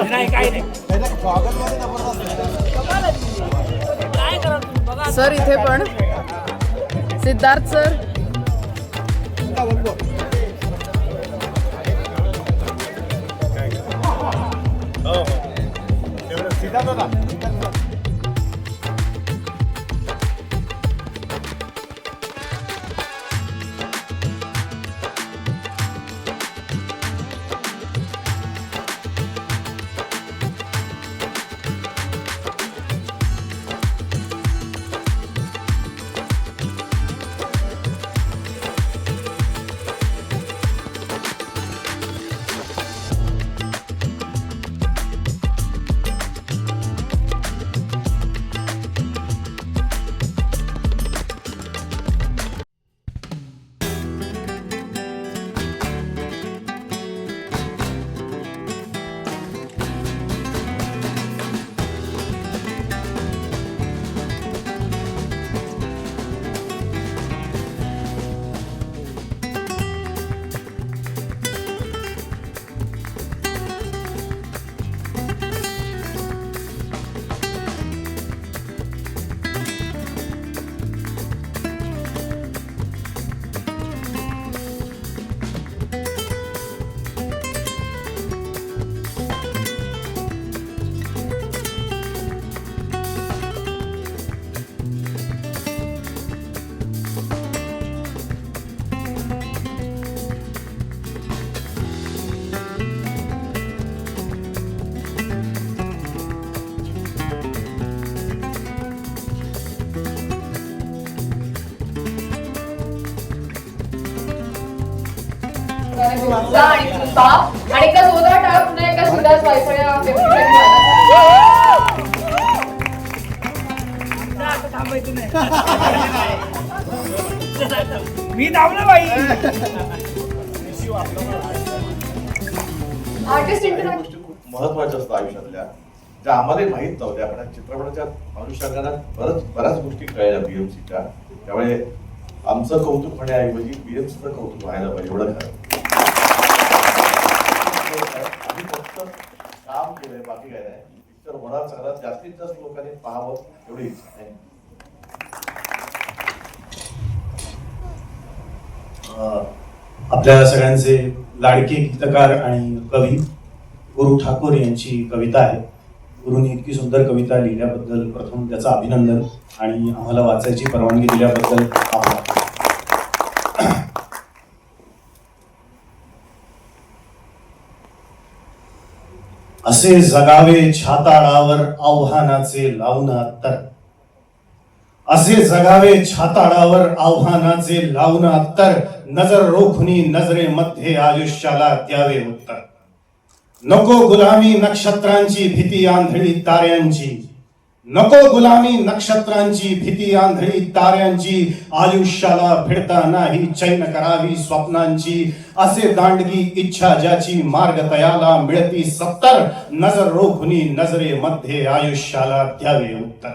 नाही काही नाही. काय करा तुम्ही बघा सर. इथे पण सिद्धार्थ सर आणि आणि एकदा जोरदार टाळा पुन्हा एकदा मी थांबलो बाई. आर्टिस्ट गोष्टी खूप महत्त्वाच्या असतात आयुष्यातल्या ज्या आम्हालाही माहीत नव्हत्या पण चित्रपटाच्या अनुषंगाने बरंच बऱ्याच गोष्टी कळल्या बीएमसीच्या त्यामुळे आमचं कौतुक होण्याऐवजी बीएमसीचं कौतुक व्हायला पाहिजे एवढं खरं आम्ही फक्त काम केलंय बाकी काय नाही. पिक्चर होणार सगळ्यात जास्तीत जास्त लोकांनी पाहावं एवढी इच्छा. आहे अं, आपल्या सगळ्यांचे लाडके गीतकार आणि कवी गुरु ठाकूर यांची कविता आहे. गुरुनी इतकी सुंदर कविता लिहिल्याबद्दल प्रथम त्याचं अभिनंदन आणि आम्हाला वाचायची परवानगी दिल्याबद्दल आभार असे जगावे छाताळावर आव्हानाचे लावून अत्तर असे जगावे छाताळावर आव्हानाचे लावून अत्तर नजर रोखुनी नजरेमध्ये आयुष्याला द्यावे उत्तर. नको गुलामी नक्षत्रांची भीती आंधळी ताऱ्यांची. नको गुलामी नक्षत्रांची भीती आंधळी ताऱ्यांची आयुष्याला फिरताना ही चैन करावी स्वप्नांची. असे दांडगी इच्छा ज्याची मार्ग तयाला मिळती सत्तर नजर रोखुनी नजरेमध्ये आयुष्याला द्यावे उत्तर.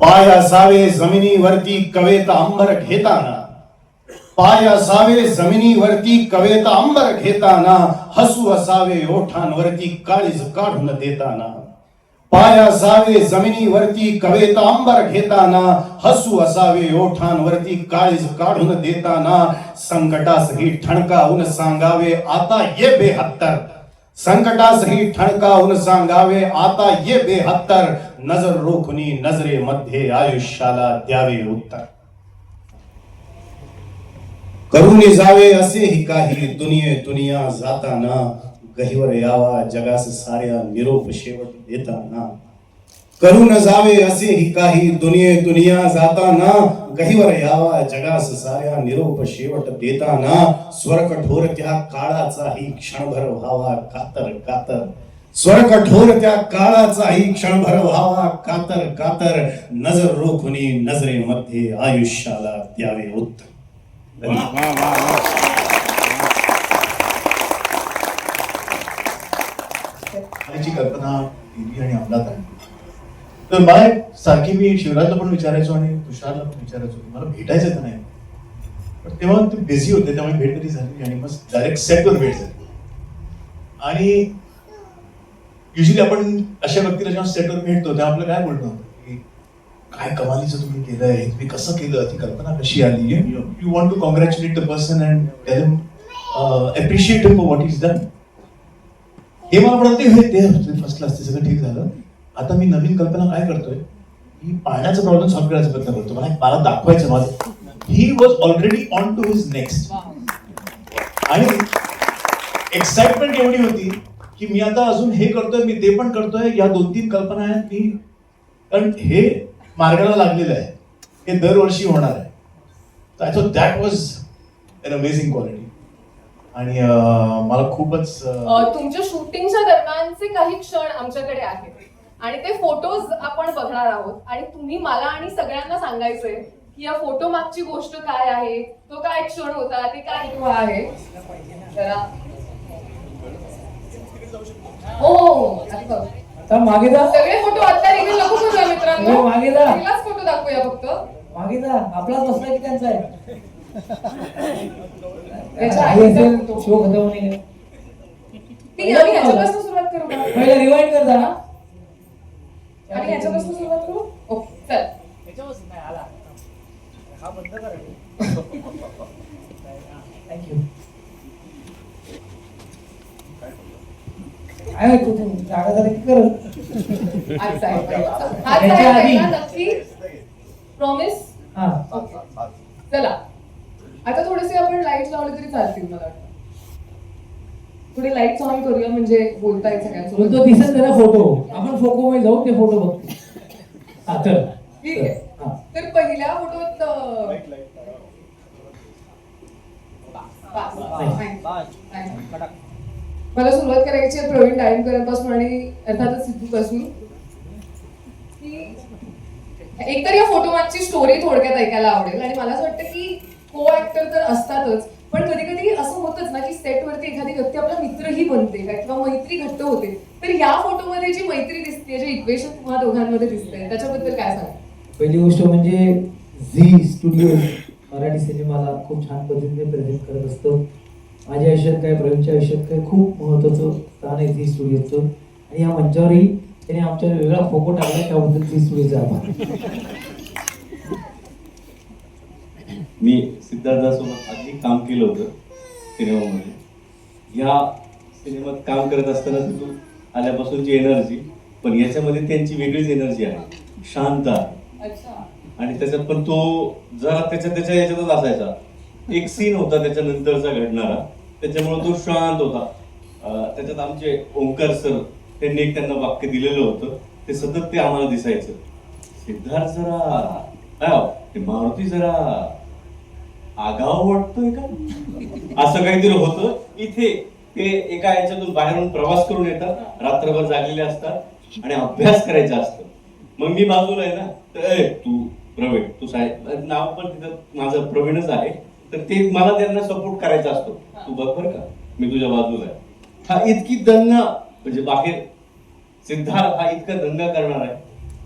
पाय असावे जमिनीवरती कवेता अंबर घेताना. पाय असावे जमिनीवरती कवेता अंबर घेताना. हसू असावे ओठांवरती काळीज काढून देताना. पाय असावे जमिनीवरती कवेत अंबर घेताना हसू असावे ओठांवरती काळीज काढून देताना संकटासही ठणकावून सांगावे आता ये बेहत्तर. संकटासही ठणकावून सांगावे आता ये बेहत्तर. नजर रोखुनी नजरेमध्ये आयुष्याला द्यावे उत्तर. करून जावे असेही काही दुनिये दुनिया जाताना गहिवर यावा जगास साऱ्या निरोप शेवट देताना. करून जावे असेही काही दुनिये दुनिया जाताना. गहिवर यावा जगास साऱ्या निरोप शेवट देताना. स्वर कठोर त्या काळाचाही क्षणभर व्हावा कातर कातर. स्वर कठोर त्या काळाचाही क्षणभर व्हावा कातर कातर. नजर रोखुनी नजरेमध्ये आयुष्याला द्यावे उत्तर धन्यवाद. कल्पना केली आणि अंमलात आणली तर मला एक सारखी मी शिवराजला पण विचारायचो आणि तुषारला पण विचारायचो की मला भेटायचं तर नाही? पण तेव्हा ते बिझी होते त्यामुळे भेट कधी झाली आणि मग डायरेक्ट सेटवर भेट झाली. आणि युजली आपण अशा व्यक्तीला जेव्हा सेटवर भेटतो तेव्हा आपलं काय बोलणं होतं? की काय कमालीचं तुम्ही केलंय आहे तुम्ही कसं केलं ती कल्पना कशी आली? You want to congratulate the person and tell him for what is done हे मला म्हणते हे ते फर्स्ट क्लास ते सगळं ठीक झालं. आता मी नवीन कल्पना काय करतोय? ही पाण्याचा प्रॉब्लेम सॉल्व्ह करायचा प्रयत्न करतो मला मला दाखवायचं माझं. He was already on to his next आणि एक्साइटमेंट एवढी होती की मी आता अजून हे करतोय मी ते पण करतोय. या दोन तीन कल्पना आहेत मी कारण हे मार्गाला लागलेलं आहे. हे दरवर्षी होणार आहे. I thought that was an amazing quality आणि मला खूपच तुमच्या शूटिंगच्या दरम्यानचे काही क्षण आमच्याकडे आहेत. आणि ते फोटोज आपण बघणार आहोत. आणि तुम्ही मला आणि सगळ्यांना सांगायचंय की या फोटो मागची गोष्ट काय आहे? तो काय क्षण होता? ते काय आहे? जरा. हो हो, हो. मागे जा. सगळे फोटो आता निघून नको करूया मित्रांनो. हो, मागे जा. फोटो दाखवूया फक्त. मागे जा. आपलाच बसला की त्यांचा आहे? शो खतम होणे ठीक आहे आम्ही ह्याच्यापासून सुरुवात करू का? पहिला रिवाइंड कर जरा. आणि ह्याच्यापासून सुरुवात करू? ओके चल. हा बंद कर. थँक्यू काय तू तू जागा जरा की कर. आधी. नक्की. प्रॉमिस हा. ओके लाइट लावले तरी चालतील मला वाटतं. थोडे लाइट ऑन करूया म्हणजे बोलता येईल सगळ्यांसोबत बोलतो दिसत जरा फोटो आपण फोको मध्ये जाऊ ते फोटो बघतो. हा तर ठीक आहे. हा. तर पहिल्या फोटोत नाही. नाही. मला सुरुवात करायची आहे प्रवीण डाळिंबकरांपासून आणि अर्थातच सिद्धूपासून. एकतर या फोटो मागची स्टोरी थोडक्यात ऐकायला आवडेल आणि मला असं वाटतं की को ऍक्टर तर असतातच पण कधी कधी असं होतच ना की सेटवरती एखादी व्यक्ती आपला मित्रही बनते काय किंवा मैत्री घट्ट होते. तर या फोटोमध्ये जी मैत्री दिसते जे इक्वेशन तुम्हा दोघांमध्ये दिसतंय त्याच्याबद्दल काय सांगा पहिली गोष्ट म्हणजे झी स्टुडिओ मराठी सिनेमाला खूप छान पद्धतीने प्रेझेंट करत असतं. माझ्या आयुष्यात काय प्रवीणच्या आयुष्यात काय खूप महत्वाचं स्थान आहे झी स्टुडिओचं आणि या मंचावरही त्याने आमच्या वेगळा फोटो टाकला त्याबद्दल झी स्टुडिओचा आभार. मी सिद्धार्थासोबत आधी काम केलं होतं सिनेमामध्ये. या सिनेमात काम करत असताना तिथून आल्यापासूनची एनर्जी पण याच्यामध्ये त्यांची वेगळीच एनर्जी आहे. शांत आणि त्याच्यात पण तो जरा त्याच्या त्याच्या याच्यातच असायचा. एक सीन होता त्याच्यानंतरचा घडणारा. त्याच्यामुळे तो शांत होता. त्याच्यात आमचे ओंकार सर त्यांनी एक त्यांना वाक्य दिलेलं होतं. ते सतत ते आम्हाला दिसायचं. सिद्धार्थ जरा ते मारुती जरा. आगाव वाटतोय का? असं काहीतरी होतं. इथे ते एका याच्यातून बाहेरून प्रवास करून येतात. रात्रभर जागलेले असतात आणि अभ्यास करायचा असतो. मग मी बाजूला आहे ना तर तू प्रवीण तू साहेब नाव पण तिथं माझं प्रवीणच आहे. तर ते मला त्यांना सपोर्ट करायचा असतो. तू बघ का मी तुझ्या बाजूला आहे. हा इतकी दंगा म्हणजे बाहेर सिद्धार्थ हा इतका दंगा करणार आहे.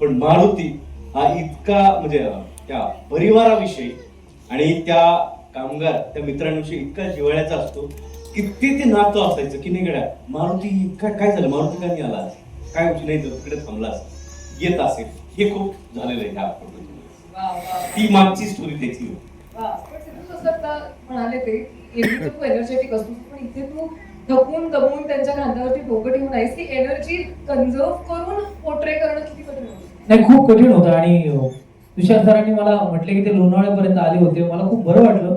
पण मारुती हा इतका म्हणजे त्या परिवाराविषयी आणि त्या कामगार त्या मित्रांविषयी इतका जिव्हाळ्याचा असतो की ते ते नातं असायचं की नाही गड्या? मारुती काय काय झालं? मारुती का नाही आला? काय होती? नाही तर तिकडे थांबलास येत असेल. हे खूप झालेलं आहे ह्या. ती मागची स्टोरी त्याची म्हणाले ते तू एनर्जेटिक असतो पण इथे तू थकून दमून त्यांच्या खांद्यावरती डोकं ठेवून आहेस की एनर्जी कन्झर्व करून पोर्ट्रे करणं किती कठीण नाही खूप कठीण होतं आणि तुषार सरांनी मला म्हटले की ते लोणावळ्यापर्यंत आले होते. मला खूप बरं वाटलं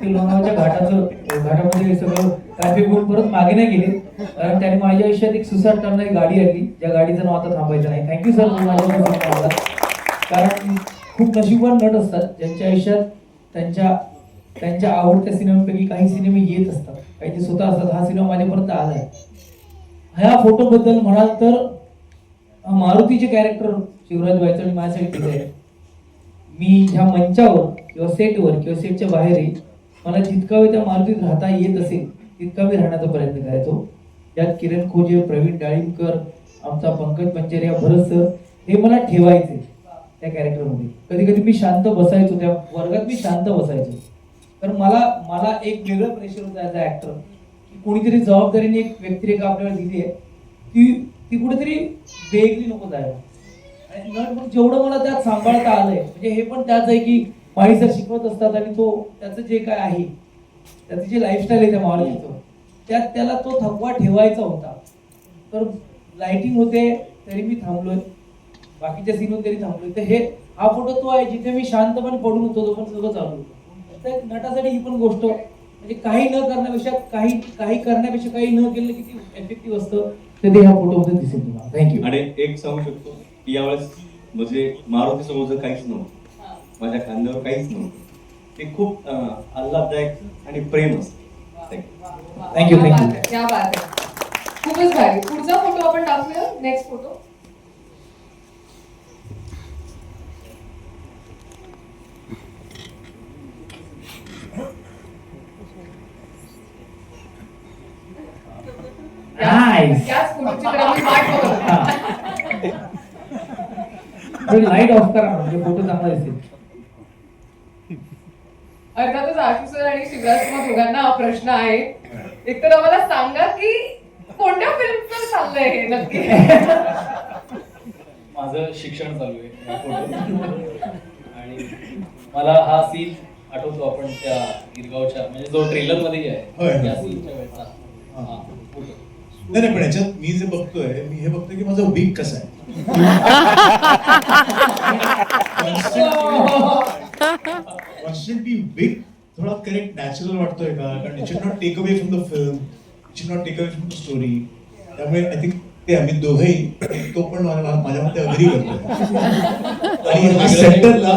ते लोणावळ्याच्या घाटाचं घाटामध्ये सगळं ट्रॅफिक होऊन परत मागे नाही गेले. कारण त्याने माझ्या आयुष्यात एक सुसाट करणारी गाडी आली ज्या गाडीचं नाव आता थांबायचं नाही. थँक्यू सर माझ्या कारण खूप नशीबवान नट असतात. ज्यांच्या आयुष्यात त्यांच्या त्यांच्या आवडत्या सिनेमांपैकी काही सिनेमे येत असतात. काही ते स्वतः असतात. हा सिनेमा माझ्यापर्यंत आलाय ह्या फोटोबद्दल म्हणाल तर मारुतीचे कॅरेक्टर शिवराज आणि माझ्यासाठी तिथे आहे. मी ह्या मंचावर किंवा सेटवर किंवा सेटच्या बाहेरही मला जितका वेळ त्या मारुतीत राहता येत असेल तितका वेळ राहण्याचा प्रयत्न करायचो. त्यात किरण खोजे प्रवीण डाळिंबकर आमचा पंकज पंचर्या भरत सर हे मला ठेवायचे त्या कॅरेक्टरमध्ये कधी कधी मी शांत बसायचो त्या वर्गात मी शांत बसायचो. तर मला मला एक वेगळं प्रेशर होतं ॲज अ ॲक्टर की कोणीतरी जबाबदारीने एक व्यक्तिरेखा आपल्याला दिली आहे ती ती कुठेतरी वेगळी नको जायला. जेवढं मला त्यात सांभाळता आलंय म्हणजे हे पण त्याच आहे की माई सर शिकवत असतात आणि तो त्याचं जे काय आहे त्याची जी लाईफस्टाईल आहे त्या मारुतीचं त्यात त्याला तो थकवा ठेवायचा होता. तर लाईटिंग होते तरी मी थांबलोय. बाकीच्या सीनवर तरी थांबलोय. तर हे हा फोटो तो आहे जिथे मी शांतपणे पडून होतो तो पण सगळं चालू होतो. तर नटासाठी ही पण गोष्ट म्हणजे काही न करण्यापेक्षा काही काही करण्यापेक्षा काही न केलं किती इफेक्टिव्ह असतं ते ह्या फोटोमध्ये दिसेल तुम्हाला. थँक्यू आणि एक सांगू शकतो की यावेळेस म्हणजे मारुती समोरचं काहीच नव्हतं. माझ्या खांद्यावर काहीच नव्हतं. ते खूप आल्हाददायक आणि प्रेम असतं. Thank you. Thank you, thank you. क्या बात आहे खूपच भारी. पुढचा फोटो आपण टाकूया. Next photo. याच फोटोची तर आम्ही वाट बघत होतो. लाइट ऑफ करा म्हणजे फोटो चांगला दिसेल अर्थातच आशू सर आणि शिवराज तुम्हा दोघांना हा प्रश्न आहे एक तर आम्हाला सांगा की कोणत्या फिल्मचं चाललंय हे नक्की माझं शिक्षण चालू आहे. आणि मला हा सीन आठवतो आपण त्या गिरगावच्या म्हणजे जो ट्रेलरमध्ये. आहे त्या सीनच्या वेळचा हा फोटो नाही नाही पण याच्यात मी जे बघतोय मी हे बघतोय की माझा वीक कसा आहे. कॉन्स्टंटली वीक थोडा करेक्ट नॅचरल वाटतोय का? कारण it should not take away from the film it should not take away from the story त्यामुळे आय थिंक ते आम्ही दोघंही तो पण माझ्या मते अग्री करतोय. आणि हा सेंटरला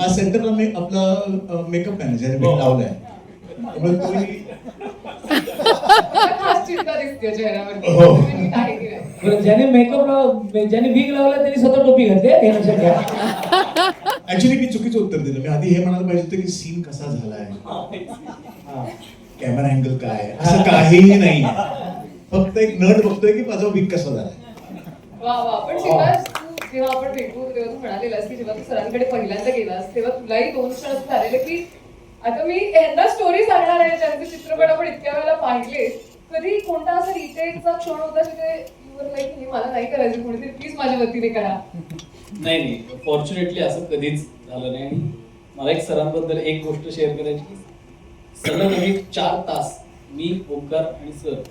हा सेंटरला मी आपला मेकअप मॅनेजर लावलाय. त्यामुळे हो. बरं ज्याने मेकअप लाव ज्याने विग लावला त्यांनी स्वतः टोपी घातली हे? लक्षात घ्या ऍक्च्युली मी चुकीचं उत्तर दिलं. मी आधी हे म्हणायला पाहिजे होतं की सीन कसा झालाय? हा. कॅमेरा अँगल काय असं काहीही नाही. फक्त एक नट बघतोय की माझा वीक कसा झालाय. वा वा. पण शिवराज तू जेव्हा आपण भेटू तेव्हा तू म्हणालेलास की जेव्हा तू सरांकडे पहिल्यांदा गेलास तेव्हा तुलाही दोन क्षण असं झालेले की आता मी यांना स्टोरी सांगणार आहे त्यांचे चित्रपट आपण इतक्या वेळेला पाहिले. कधी कोणता असा रिटेकचा क्षण होता जिथे युवर लाईक हे मला नाही करायचं कोणीतरी प्लीज माझ्या वतीने करा. नाही नाही. फॉर्च्युनेटली असं कधीच झालं नाही. आणि मला एक सरांबद्दल एक गोष्ट शेअर करायची की सलग आम्ही चार तास मी ओंकार आणि सर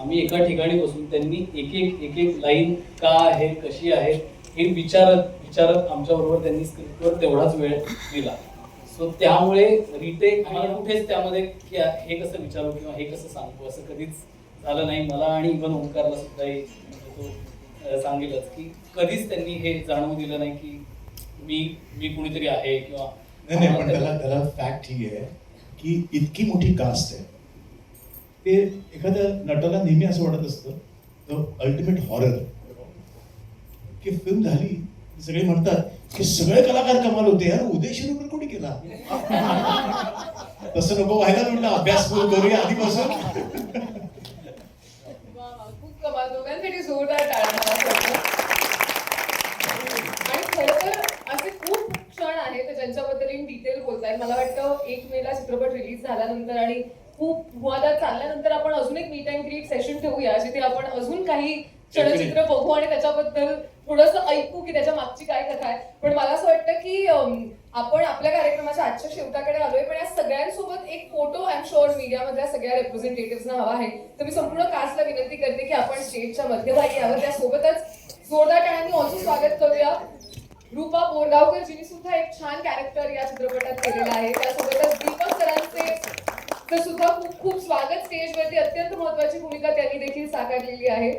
आम्ही एका ठिकाणी बसून त्यांनी एक एक एक एक लाईन का आहे कशी आहे हे विचारत विचारत आमच्याबरोबर त्यांनी स्क्रिप्टवर तेवढाच वेळ दिला. सो त्यामुळे रिटेक मला कुठेच त्यामध्ये की हे कसं विचारू किंवा हे कसं सांगू असं कधीच झालं नाही. मला आणि इवन ओंकारला सुद्धा हे म्हणजे तो सांगेलच की कधीच त्यांनी हे जाणवू दिलं नाही की मी मी कुणीतरी आहे किंवा नाही नाही पण त्याला त्याला फॅक्ट ही आहे की इतकी मोठी कास्ट आहे. ते एखाद्या नटाला नेहमी असं वाटत असतं अल्टिमेट हॉरर की फिल्म झाली सगळे म्हणतात की सगळे कलाकार कमाल होते यार उदय शिरूर कोणी केला? तसं नको व्हायला म्हटलं अभ्यास करूया आधीपासून. खूप कमाल दोघांसाठी जोरदार टाळ्या आणि खरं तर असे खूप क्षण आहेत ज्यांच्याबद्दल इन डिटेल बोलताय मला वाटतं एक मेला चित्रपट रिलीज झाल्यानंतर आणि खूप वादात चालल्यानंतर आपण अजून एक मीट अँड क्रिएट सेशन ठेवूया जिथे आपण अजून काही चलचित्र बघू आणि त्याच्याबद्दल थोडंसं ऐकू की त्याच्या मागची काय कथा आहे. पण मला असं वाटतं की आपण आपल्या कार्यक्रमाच्या आजच्या शेवटाकडे आलोय पण या सगळ्यांसोबत एक फोटो आय एम शुअर मीडियामधल्या सगळ्या रेप्रेझेंटेटिव्हना हवा आहे. तर मी संपूर्ण कास्टला विनंती करते की आपण स्टेजच्या मध्यभागी यावं. त्यासोबतच जोरदार टाळ्यांनी ऑल्सो स्वागत करूया. रूपा बोरगावकर जिने सुद्धा एक छान कॅरेक्टर या चित्रपटात केलेलं आहे. त्यासोबतच दीपक सरांचे तर सुद्धा खूप खूप स्वागत. स्टेजवरती अत्यंत महत्वाची भूमिका त्यांनी देखील साकारलेली आहे.